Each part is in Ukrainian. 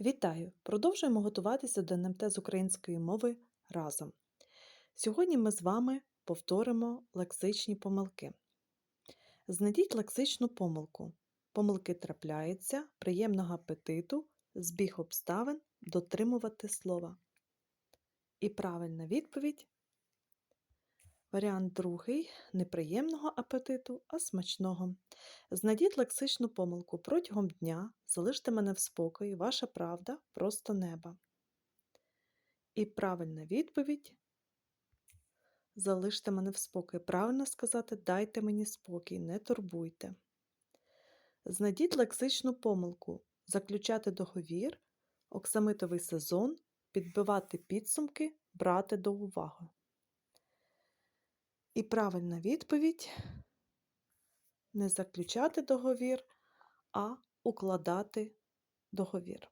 Вітаю! Продовжуємо готуватися до НМТ з української мови разом. Сьогодні ми з вами повторимо лексичні помилки. Знайдіть лексичну помилку. Помилки трапляються, приємного апетиту, збіг обставин, дотримувати слова. І правильна відповідь. Варіант другий неприємного апетиту, а смачного. Знайдіть лексичну помилку протягом дня, залиште мене в спокої, ваша правда просто неба. І правильна відповідь залиште мене в спокої. Правильно сказати, дайте мені спокій, не турбуйте. Знайдіть лексичну помилку, заключати договір, оксамитовий сезон, підбивати підсумки, брати до уваги. І правильна відповідь не заключати договір, а укладати договір.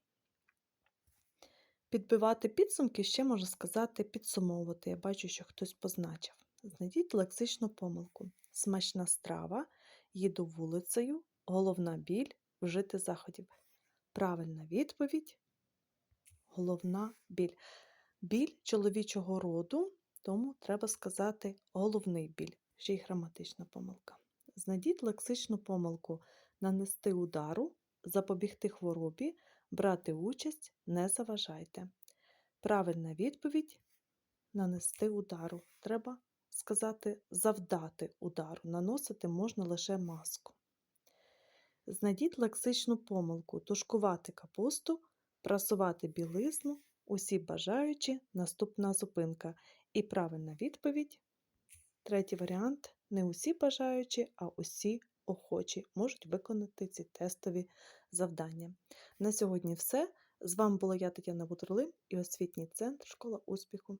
Підбивати підсумки ще можна сказати підсумовувати. Я бачу, що хтось позначив. Знайдіть лексичну помилку. Смачна страва, їду вулицею, головна біль, вжити заходів. Правильна відповідь головна біль. Біль чоловічого роду, тому треба сказати головний біль, ще й граматична помилка. Знайдіть лексичну помилку нанести удару, запобігти хворобі, брати участь, не заважайте. Правильна відповідь нанести удару. Треба сказати завдати удару. Наносити можна лише маску. Знайдіть лексичну помилку тушкувати капусту, прасувати білизну, усі бажаючі, наступна зупинка. І правильна відповідь. Третій варіант не усі бажаючі, а усі охочі можуть виконати ці тестові завдання. На сьогодні все. З вами була я, Тетяна Бутерлин і освітній центр Школа успіху.